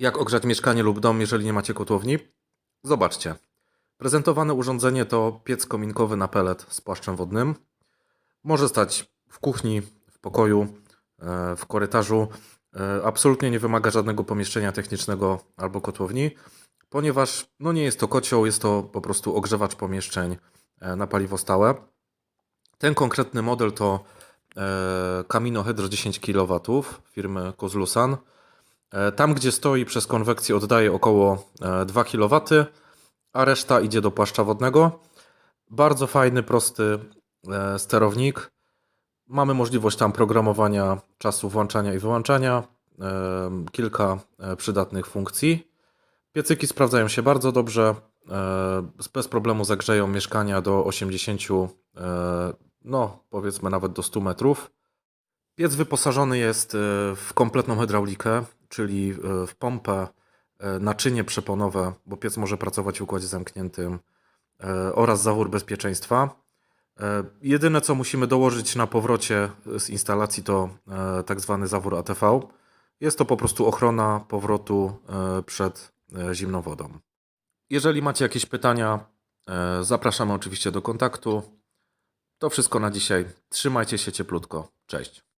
Jak ogrzać mieszkanie lub dom, jeżeli nie macie kotłowni? Zobaczcie. Prezentowane urządzenie to piec kominkowy na pelet z płaszczem wodnym. Może stać w kuchni, w pokoju, e, w korytarzu. E, Absolutnie nie wymaga żadnego pomieszczenia technicznego albo kotłowni, ponieważ no nie jest to kocioł, jest to po prostu ogrzewacz pomieszczeń e, na paliwo stałe. Ten konkretny model to Camino Hydro 10 kW firmy Kozlusan. E, Tam, gdzie stoi przez konwekcję oddaje około e, 2 kW, a reszta idzie do płaszcza wodnego. Bardzo fajny, prosty e, sterownik. Mamy możliwość tam programowania czasu włączania i wyłączania, e, kilka e, przydatnych funkcji. Piecyki sprawdzają się bardzo dobrze. e, Bez problemu zagrzeją mieszkania do 80, e, no powiedzmy nawet do 100 metrów. Piec wyposażony jest e, w kompletną hydraulikę, czyli e, w pompę, e, naczynie przeponowe, bo piec może pracować w układzie zamkniętym e, oraz zawór bezpieczeństwa. Jedyne co musimy dołożyć na powrocie z instalacji to tak zwany zawór ATV. Jest to po prostu ochrona powrotu przed zimną wodą. Jeżeli macie jakieś pytania, zapraszamy oczywiście do kontaktu. To wszystko na dzisiaj. Trzymajcie się cieplutko. Cześć.